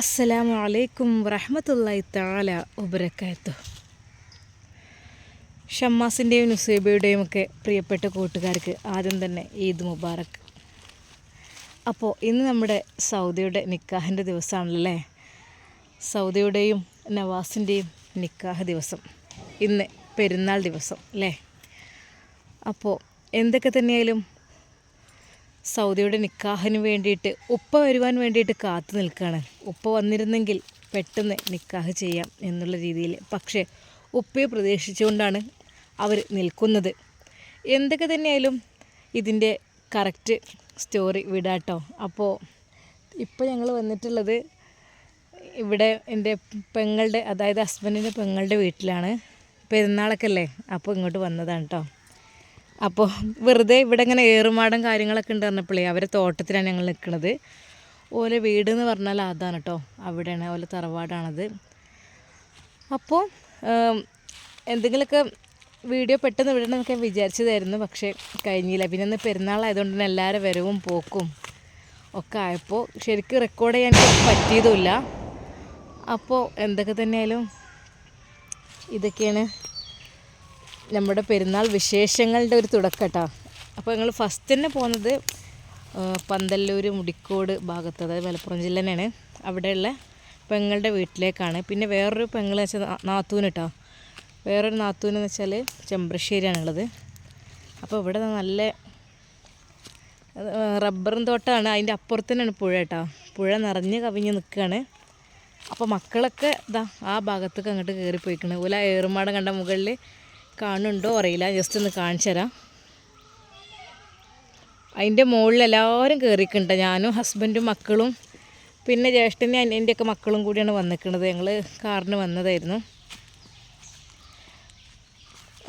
അസ്സലാമു അലൈക്കും വറഹമത്തല്ലായി താല ഉബരക്കാത്തു ഷമ്മാസിന്റെയും നുസൈബയുടെയും ഒക്കെ പ്രിയപ്പെട്ട കൂട്ടുകാർക്ക് ആദ്യം തന്നെ ഈദ് മുബാറക്. അപ്പോൾ ഇന്ന് നമ്മുടെ സൗദിയുടെ നിക്കാഹിന്റെ ദിവസമാണല്ലേ സൗദിയുടെയും നവാസിന്റെയും നിക്കാഹ് ദിവസം. ഇന്ന് പെരുന്നാൾ ദിവസം അല്ലേ? അപ്പോൾ എന്തൊക്കെ തന്നെയായാലും സൗദിയുടെ നിക്കാഹിന് വേണ്ടിയിട്ട് ഉപ്പ വരുവാൻ വേണ്ടിയിട്ട് കാത്തു നിൽക്കുകയാണ് ഉപ്പ വന്നിരുന്നെങ്കിൽ പെട്ടെന്ന് നിക്കാഹ് ചെയ്യാം എന്നുള്ള രീതിയിൽ. പക്ഷേ ഉപ്പയെ പ്രതീക്ഷിച്ചുകൊണ്ടാണ് അവർ നിൽക്കുന്നത്. എന്തൊക്കെ തന്നെയായാലും ഇതിന്റെ കറക്റ്റ് സ്റ്റോറി വിടാട്ടോ. അപ്പോൾ ഇപ്പോൾ ഞങ്ങൾ വന്നിട്ടുള്ളത് ഇവിടെ എന്റെ പെങ്ങളുടെ അതായത് ഹസ്ബൻഡിന്റെ പെങ്ങളുടെ വീട്ടിലാണ്. പെരുന്നാളൊക്കെ അല്ലേ? അപ്പോൾ ഇങ്ങോട്ട് വന്നതാണ് കേട്ടോ അപ്പോൾ വെറുതെ ഇവിടെ ഇങ്ങനെ ഏറുമാടം കാര്യങ്ങളൊക്കെ ഉണ്ട് പറഞ്ഞപ്പോഴേ അവരെ തോട്ടത്തിലാണ് ഞങ്ങൾ നിൽക്കുന്നത് ഓലെ വീട് എന്ന് പറഞ്ഞാൽ അതാണ് കേട്ടോ അവിടെയാണ് ഓലെ തറവാടാണത്. അപ്പോൾ എന്തെങ്കിലുമൊക്കെ വീഡിയോ പെട്ടെന്ന് വിടണം എന്നൊക്കെ വിചാരിച്ചതായിരുന്നു പക്ഷേ കഴിഞ്ഞില്ല. പിന്നെ ഇന്ന് പെരുന്നാളായതുകൊണ്ട് തന്നെ എല്ലാവരും വരവും പോക്കും ഒക്കെ ആയപ്പോൾ ശരിക്കും റെക്കോർഡ് ചെയ്യാൻ പറ്റിയതുമില്ല. അപ്പോൾ എന്തൊക്കെ തന്നെയായാലും ഇതൊക്കെയാണ് നമ്മുടെ പെരുന്നാൾ വിശേഷങ്ങളുടെ ഒരു തുടക്കട്ടോ. കേട്ടോ അപ്പോൾ ഞങ്ങൾ ഫസ്റ്റ് തന്നെ പോകുന്നത് പന്തല്ലൂർ മുടിക്കോട് ഭാഗത്ത് അതായത് മലപ്പുറം ജില്ല തന്നെയാണ്. അവിടെയുള്ള പെങ്ങളുടെ വീട്ടിലേക്കാണ്. പിന്നെ വേറൊരു പെങ്ങൾ വെച്ചാൽ നാത്തൂന് കേട്ടോ വേറൊരു നാത്തൂന് എന്ന് വെച്ചാൽ ചെമ്പ്രശ്ശേരിയാണുള്ളത്. അപ്പോൾ ഇവിടെ നല്ല റബ്ബറും തോട്ടമാണ് അതിന്റെ അപ്പുറത്ത് തന്നെയാണ് പുഴ കേട്ടോ പുഴ നിറഞ്ഞ് കവിഞ്ഞ് നിൽക്കുകയാണ്. അപ്പോൾ മക്കളൊക്കെ ഇതാ ആ ഭാഗത്തേക്ക് അങ്ങോട്ട് കയറിപ്പോയിക്കണ്. ഓല ഏറുമാടം കണ്ട മുകളിൽ കാണുന്നുണ്ടോ അറിയില്ല. ജസ്റ്റ് ഒന്ന് കാണിച്ചു തരാം. അതിന്റെ മുകളിൽ എല്ലാവരും കയറിക്കുന്നുണ്ട് ഞാനും ഹസ്ബൻഡും മക്കളും പിന്നെ ജ്യേഷ്ഠനും അനിയന്റെയൊക്കെ മക്കളും കൂടിയാണ് വന്നിക്കുന്നത് ഞങ്ങൾ കാറിന് വന്നതായിരുന്നു.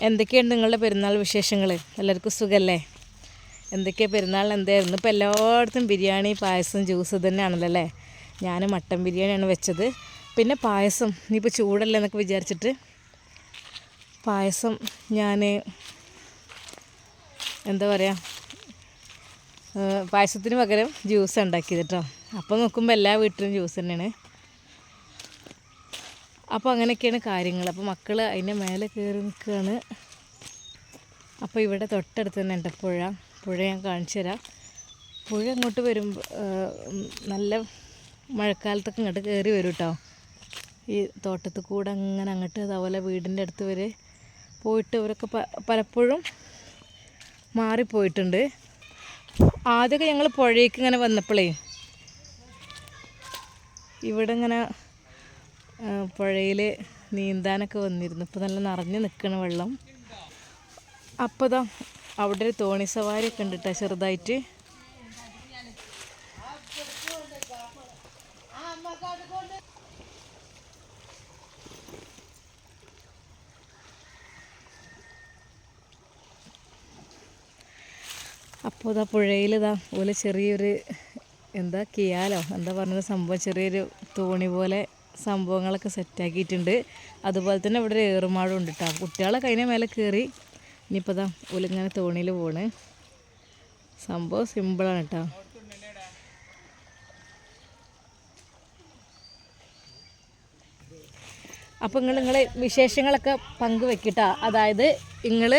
എന്തൊക്കെയാണ് നിങ്ങളുടെ പെരുന്നാൾ വിശേഷങ്ങൾ എല്ലാവർക്കും സുഖമല്ലേ എന്തൊക്കെയാണ് പെരുന്നാൾ എന്തായിരുന്നു? ഇപ്പോൾ എല്ലായിടത്തും ബിരിയാണി പായസം ജ്യൂസ് തന്നെയാണല്ലോ അല്ലേ? ഞാൻ മട്ടൻ ബിരിയാണിയാണ് വെച്ചത്. പിന്നെ പായസം. ഇനിയിപ്പോൾ ചൂടല്ലേ എന്നൊക്കെ വിചാരിച്ചിട്ട് പായസം ഞാൻ എന്താ പറയുക പായസത്തിന് പകരം ജ്യൂസ് ഉണ്ടാക്കിയത് കേട്ടോ അപ്പോൾ നോക്കുമ്പോൾ എല്ലാ വീട്ടിലും ജ്യൂസ് തന്നെയാണ്. അപ്പോൾ അങ്ങനെയൊക്കെയാണ് കാര്യങ്ങൾ അപ്പോൾ മക്കൾ അതിന്റെ മേലെ കയറി നിൽക്കുകയാണ് അപ്പോൾ ഇവിടെ തൊട്ടടുത്ത് തന്നെ ഉണ്ട് പുഴ. പുഴ ഞാൻ കാണിച്ചു തരാം. പുഴ അങ്ങോട്ട് വരുമ്പോൾ നല്ല മഴക്കാലത്തൊക്കെ ഇങ്ങോട്ട് കയറി വരും കേട്ടോ ഈ തോട്ടത്തിൽ കൂടെ അങ്ങനെ അങ്ങോട്ട് അതുപോലെ വീടിന്റെ അടുത്ത് വരെ പോയിട്ട് ഇവരൊക്കെ പലപ്പോഴും മാറിപ്പോയിട്ടുണ്ട്. ആദ്യമൊക്കെ ഞങ്ങൾ പുഴയ്ക്ക് ഇങ്ങനെ വന്നപ്പോഴേ ഇവിടെ ഇങ്ങനെ പുഴയിൽ നീന്താനൊക്കെ വന്നിരുന്നു. ഇപ്പോൾ നല്ല നിറഞ്ഞു നിൽക്കണ വെള്ളം. അപ്പോൾ അവിടെ ഒരു തോണി സവാരിയൊക്കെ ഉണ്ട് കേട്ടോ ചെറുതായിട്ട്. അപ്പോൾ ഇതാ പുഴയിൽ ഇതാ പോലെ ചെറിയൊരു എന്താ കിയാലോ എന്താ പറഞ്ഞ സംഭവം? ചെറിയൊരു തോണി പോലെ സംഭവങ്ങളൊക്കെ സെറ്റാക്കിയിട്ടുണ്ട്. അതുപോലെ തന്നെ ഇവിടെ ഒരു ഏറുമാടും ഉണ്ട് കേട്ടോ കുട്ടികളെ കഴിഞ്ഞ മേലെ കയറി ഇനിയിപ്പോൾ ഇതാ ഒലിങ്ങനെ തോണിയിൽ പോണ്. സംഭവം സിമ്പിളാണ് കേട്ടോ അപ്പോൾ നിങ്ങൾ നിങ്ങളെ വിശേഷങ്ങളൊക്കെ പങ്കുവെക്കട്ടോ അതായത് നിങ്ങൾ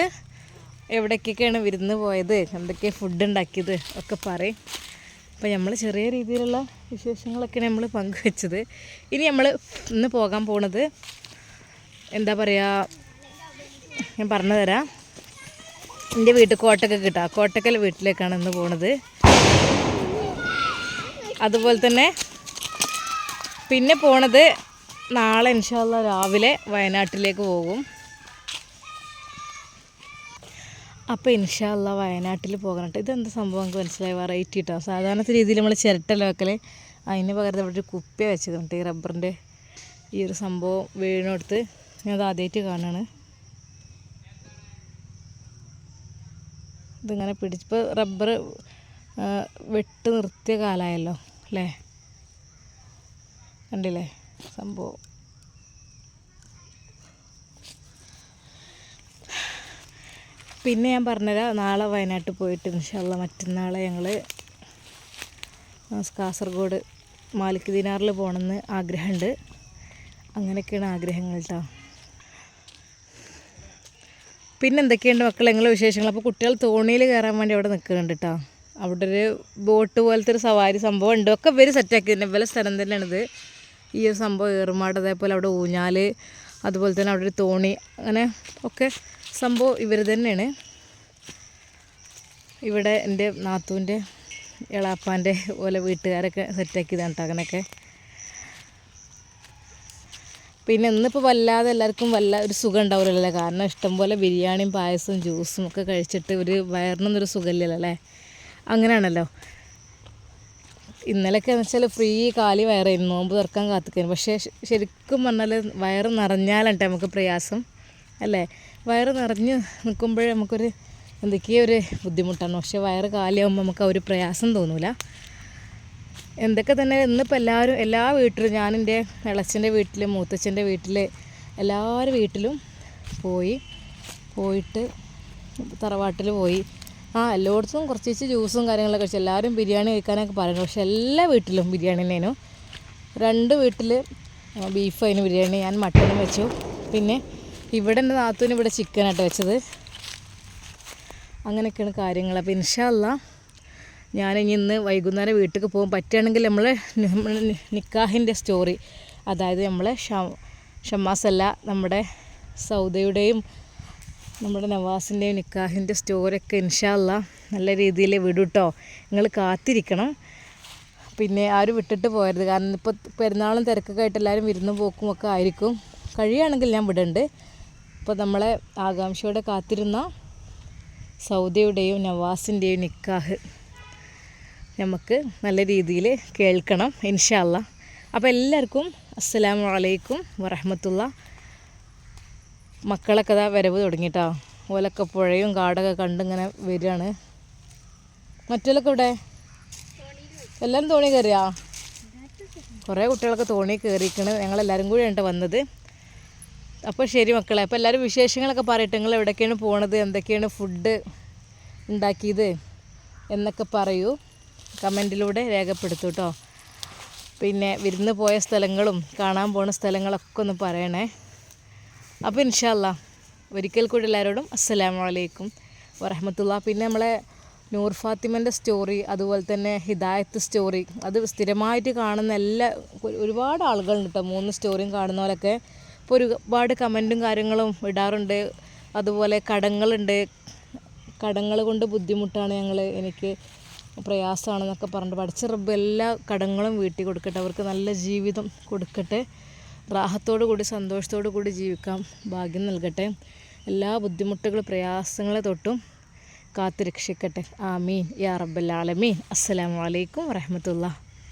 എവിടേക്കൊക്കെയാണ് വിരുന്ന് പോയത് എന്തൊക്കെ ഫുഡ് ഉണ്ടാക്കിയത് ഒക്കെ പറയും. അപ്പോൾ നമ്മൾ ചെറിയ രീതിയിലുള്ള വിശേഷങ്ങളൊക്കെയാണ് നമ്മൾ പങ്കുവെച്ചത്. ഇനി നമ്മൾ ഇന്ന് പോകാൻ പോണത് എന്താ പറയുക ഞാൻ പറഞ്ഞു തരാം. എന്റെ വീട്ടിൽ കോട്ടക്ക കിട്ടാം. കോട്ടക്കൽ വീട്ടിലേക്കാണ് ഇന്ന് പോണത്. അതുപോലെ തന്നെ പിന്നെ പോണത് നാളെ ഇൻഷാല്ല രാവിലെ വയനാട്ടിലേക്ക് പോകും. അപ്പോൾ ഇൻഷാല്ല വയനാട്ടിൽ പോകണം കേട്ടോ ഇതെന്താ സംഭവം നമുക്ക് മനസ്സിലായി? വെറൈറ്റി കേട്ടോ സാധാരണത്തെ രീതിയിൽ നമ്മൾ ചിരട്ടല്ല വെക്കൽ അതിന് പകരം ഇവിടെ ഒരു കുപ്പി വെച്ചതുണ്ട്. ഈ റബ്ബറിന്റെ ഈ ഒരു സംഭവം വീണെടുത്ത് ഞാൻ അത് ആദ്യമായിട്ട് കാണുകയാണ് ഇതിങ്ങനെ പിടിച്ചപ്പോൾ റബ്ബർ വെട്ട് നിർത്തിയ കാലമായല്ലോ അല്ലേ? കണ്ടില്ലേ? സംഭവം. പിന്നെ ഞാൻ പറഞ്ഞുതരാം നാളെ വയനാട്ടിൽ പോയിട്ട് ഇൻഷാല്ല മറ്റന്നാളെ ഞങ്ങൾ കാസർഗോഡ് മാലിക് ദിനാറിൽ പോകണമെന്ന് ആഗ്രഹമുണ്ട് അങ്ങനെയൊക്കെയാണ് ആഗ്രഹങ്ങൾ കേട്ടോ പിന്നെ എന്തൊക്കെയുണ്ട് മക്കൾ നിങ്ങളെ വിശേഷങ്ങൾ? അപ്പോൾ കുട്ടികൾ തോണിയിൽ കയറാൻ വേണ്ടി അവിടെ നിൽക്കുന്നുണ്ട് കേട്ടോ അവിടെ ഒരു ബോട്ട് പോലത്തെ ഒരു സവാരി സംഭവം ഉണ്ട്. ഒക്കെ ഇവർ സെറ്റാക്കി തന്നെ. ഇവരെ സ്ഥലം തന്നെയാണിത്. ഈ ഒരു സംഭവം ഏറുമാട് അതേപോലെ അവിടെ ഊഞ്ഞാൽ അതുപോലെ തന്നെ അവിടെ ഒരു തോണി അങ്ങനെ ഒക്കെ സംഭവം ഇവർ തന്നെയാണ്. ഇവിടെ എന്റെ നാത്തൂന്റെ ഇളാപ്പാന്റെ പോലെ വീട്ടുകാരൊക്കെ സെറ്റാക്കിയതാണ് അങ്ങനെയൊക്കെ പിന്നെ ഇന്നിപ്പോൾ വല്ലാതെ എല്ലാവർക്കും വല്ല ഒരു സുഖം ഉണ്ടാവില്ലല്ലോ. കാരണം ഇഷ്ടംപോലെ ബിരിയാണിയും പായസവും ജ്യൂസും ഒക്കെ കഴിച്ചിട്ട് ഒരു വയറിനൊന്നും ഒരു സുഖമില്ലല്ലോ അല്ലേ? അങ്ങനെയാണല്ലോ. ഇന്നലെയൊക്കെ എന്ന് വെച്ചാൽ ഫ്രീ കാലി വയറായിരുന്നു. നോമ്പ് തുറക്കാൻ കാത്തിക്കുന്നു പക്ഷേ ശരിക്കും പറഞ്ഞാൽ വയറ് നിറഞ്ഞാലാണ് ട്ടോ നമുക്ക് പ്രയാസം? അല്ലേ? വയറ് നിറഞ്ഞ് നിൽക്കുമ്പോഴേ നമുക്കൊരു എന്തൊക്കെയോ ഒരു ബുദ്ധിമുട്ടാണ്. പക്ഷേ വയറ് കാലിയാകുമ്പോൾ നമുക്ക് ആ ഒരു പ്രയാസം തോന്നൂല. എന്തൊക്കെ തന്നെ ഇന്നിപ്പോൾ എല്ലാവരും എല്ലാ വീട്ടിലും ഞാനെന്റെ ഇളച്ചന്റെ വീട്ടിൽ മൂത്തച്ഛന്റെ വീട്ടിൽ എല്ലാവരും വീട്ടിലും പോയി പോയിട്ട് തറവാട്ടിൽ പോയി. ആ എല്ലായിടത്തും കുറച്ച് കുറച്ച് ജ്യൂസും കാര്യങ്ങളൊക്കെ കഴിച്ചു. എല്ലാവരും ബിരിയാണി കഴിക്കാനൊക്കെ പറയുന്നു. പക്ഷേ എല്ലാ വീട്ടിലും ബിരിയാണി തന്നെയാണ് രണ്ട് വീട്ടിൽ ബീഫ് അതിന് ബിരിയാണി ഞാൻ മട്ടനും വെച്ചു. പിന്നെ ഇവിടെ എന്റെ നാത്തൂന് ഇവിടെ ചിക്കനായിട്ട് വെച്ചത്. അങ്ങനെയൊക്കെയാണ് കാര്യങ്ങൾ അപ്പോൾ ഇൻഷാല്ല ഞാൻ ഇനി ഇന്ന് വൈകുന്നേരം വീട്ടിൽ പോകും പറ്റുകയാണെങ്കിൽ നമ്മൾ നിക്കാഹിന്റെ സ്റ്റോറി അതായത് നമ്മളെ ഷമാസല്ല നമ്മുടെ സൗദയുടെയും നമ്മുടെ നവാസിന്റെയും നിക്കാഹിന്റെ സ്റ്റോറിയൊക്കെ ഇൻഷാല്ല നല്ല രീതിയിൽ വിടൂട്ടോ. നിങ്ങൾ കാത്തിരിക്കണം. പിന്നെ ആരും വിട്ടിട്ട് പോയത് കാരണം ഇപ്പോൾ പെരുന്നാളും തിരക്കൊക്കെ ആയിട്ട് എല്ലാവരും വിരുന്നും പോക്കും ഒക്കെ ആയിരിക്കും. കഴിയുകയാണെങ്കിൽ ഞാൻ വിടുന്നുണ്ട് അപ്പോൾ നമ്മളെ ആകാംക്ഷയോടെ കാത്തിരുന്ന സൗദിയുടെയും നവാസിന്റെയും നിക്കാഹ് നമുക്ക് നല്ല രീതിയിൽ കേൾക്കണം ഇൻഷാല്ല അപ്പോൾ എല്ലാവർക്കും അസ്സലാമു അലൈക്കും വറഹമത്തുള്ള. മക്കളൊക്കെ ഇതാ വരവ് തുടങ്ങിയിട്ടാ ഓലൊക്കെ പുഴയും കാടൊക്കെ കണ്ടിങ്ങനെ വരികയാണ് മറ്റുള്ള ഇവിടെ എല്ലാം തോണി കയറിയാ കുറേ കുട്ടികളൊക്കെ തോണി കയറിയിരിക്കണ് ഞങ്ങളെല്ലാവരും കൂടിയാണ് വന്നത്. അപ്പോൾ ശരി മക്കളെ അപ്പോൾ എല്ലാവരും വിശേഷങ്ങളൊക്കെ പറയട്ടെ. നിങ്ങൾ എവിടേക്കാണ് പോണത്? എന്തൊക്കെയാണ് ഫുഡ് ഉണ്ടാക്കിയത്? എന്നൊക്കെ പറയൂ. കമന്റിലൂടെ രേഖപ്പെടുത്തൂ കേട്ടോ പിന്നെ വിരുന്ന് പോയ സ്ഥലങ്ങളും കാണാൻ പോണ സ്ഥലങ്ങളൊക്കെ ഒന്ന് പറയണേ. അപ്പോൾ ഇൻഷാല്ല ഒരിക്കൽ കൂടി എല്ലാവരോടും അസ്സലാമു അലൈക്കും വറഹമത്തുള്ള. പിന്നെ നമ്മളെ നൂർ ഫാത്തിമന്റെ സ്റ്റോറി അതുപോലെ തന്നെ ഹിദായത്ത് സ്റ്റോറി അത് സ്ഥിരമായിട്ട് കാണുന്ന എല്ലാ ഒരുപാട് ആളുകളുണ്ട് കേട്ടോ മൂന്ന് സ്റ്റോറിയും കാണുന്നവരൊക്കെ ഇപ്പോൾ ഒരുപാട് കമന്റും കാര്യങ്ങളും ഇടാറുണ്ട്. അതുപോലെ കടങ്ങളുണ്ട്. കടങ്ങൾ കൊണ്ട് ബുദ്ധിമുട്ടാണ് ഞങ്ങൾ എനിക്ക് പ്രയാസമാണെന്നൊക്കെ പറഞ്ഞിട്ട് പഠിച്ച റബ്ബ് എല്ലാ കടങ്ങളും വീട്ടിൽ കൊടുക്കട്ടെ. അവർക്ക് നല്ല ജീവിതം കൊടുക്കട്ടെ. റാഹത്തോടു കൂടി സന്തോഷത്തോടു കൂടി ജീവിക്കാൻ ഭാഗ്യം നൽകട്ടെ. എല്ലാ ബുദ്ധിമുട്ടുകൾ പ്രയാസങ്ങളെ തൊട്ടും കാത്തു രക്ഷിക്കട്ടെ ആമീൻ. യാ റബ്ബൽ ആലമീൻ. അസ്സലാമു അലൈക്കും വറഹമത്തുള്ള